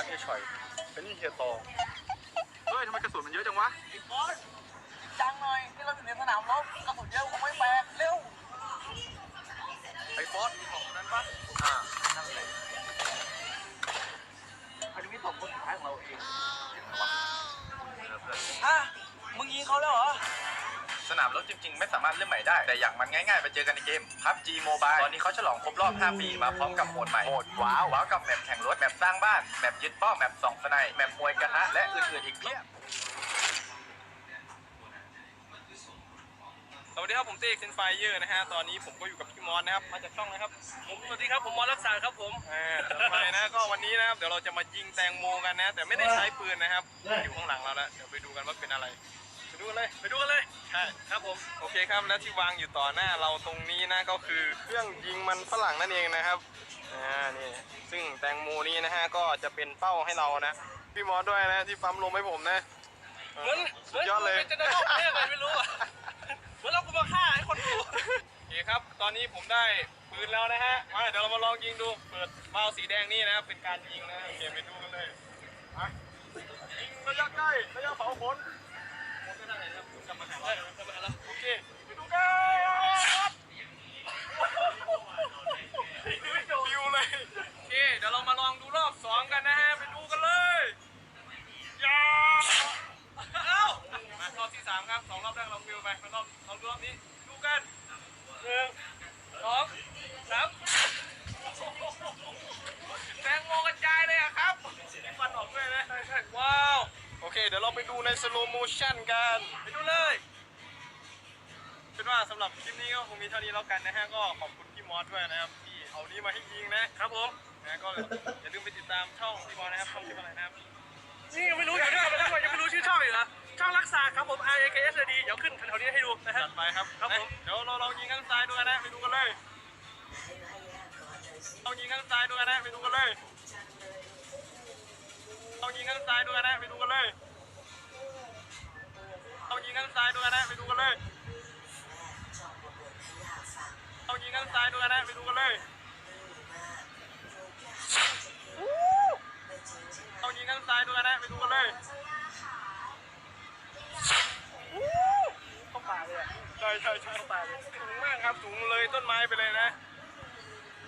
รักไอ้ฉอยเป็นนี่เฮียตองเฮ้ยทำไมกระสุนมันเยอะจังวะไอ้บอสจังหน่อยที่เราอยู่ในสนามรบกระสุนเยอะคงไม่แปลกเร็วไอ้ฟอสมีของนั้นปะอ่า สนามรบจริงๆ ไม่สามารถเล่นใหม่ได้ แต่อย่างมันง่ายๆ ไปเจอกันในเกม PUBG Mobile ตอนนี้เขาฉลองครบรอบ 5 ปีมาพร้อมกับโหมดใหม่ โหมดว้าวว้าวกับแมปแข่งรถ แมปสร้างบ้าน แมปยึดป้อมแมปส่องสไนแมปมวยกระทะและอื่นๆอีกเพียบสวัสดีครับผมเต้เซนไฟเยอร์นะฮะตอนนี้ผมก็อยู่กับพี่มอสนะครับมาจากช่องนะครับผมสวัสดีครับผมมอสรักษาครับผมอ่าต่อไปนะก็วันนี้นะครับเดี๋ยวเราจะมายิงแตงโมกันนะ แต่ไม่ได้ใช้ปืนนะครับอยู่ข้างหลังเราแล้วเดี๋ยวไปดูกันว่าเป็นอะไรไป ดูกันเลย ไปดูกันเลย ใช่ครับผม โอเคครับ และที่วางอยู่ต่อหน้าเราตรงนี้นะก็คือเครื่องยิงมันฝรั่งนั่นเองนะครับ อ่า นี่ ซึ่งแตงโมนี้นะฮะก็จะเป็นเป้าให้เรานะ พี่มอสด้วยนะที่ปั๊มลมให้ผมนะเหมือนสุดยอดเลยเป็นจะได้เข้าประเทศอะไรไม่รู้อะเหมือนเรากูมาฆ่าไอ้คนดูโอเคครับ ตอนนี้ผมได้ปืนแล้วนะฮะมาเดี๋ยวเรามาลองยิงดู เปิดเมาส์สีแดงนี่นะครับเป็นการยิงนะโอเคไปดูกันเลยมายิงระยะใกล้ระยะเผาขน สามครับสองรอบแรกเราฟิวไปมารอบเราดูรอบนี้ดูกันหนึ่งสองสามแตงโมกระจายเลยอะครับมีฟันออกด้วยนะใช่ใช่ว้าว โอเค เดี๋ยวเราไปดูในสโลโมชั่นกัน ไปดูเลยเป็นว่าสำหรับคลิปนี้ก็คงมีเท่านี้แล้วกันนะฮะ ก็ขอบคุณพี่มอสด้วยนะครับ ที่เอานี้มาให้ยิงนะครับผมนะก็อย่าลืมไปติดตามช่องพี่มอสนะครับช่องชื่ออะไรนะ อีกเหรอช่องรักษาครับผม R A K S D เดี๋ยวขึ้นแถวๆนี้ให้ดูนะฮะ จัดไปครับครับผม เดี๋ยวเราลองยิงข้างซ้ายดูกันนะไปดูกันเลยลองยิงข้างซ้ายดูกันนะไปดูกันเลยลองยิงข้างซ้ายดูกันนะไปดูกันเลยลองยิงข้างซ้ายดูกันนะไปดูกันเลยลองยิงข้างซ้ายดูกันนะไปดูกันเลยลองยิงข้างซ้ายดูกันนะไปดูกันเลย เข้าป่าเลยอะใช่ใช่ใช่เข้าป่าเลยสูงมากครับสูงเลยต้นไม้ไปเลยนะ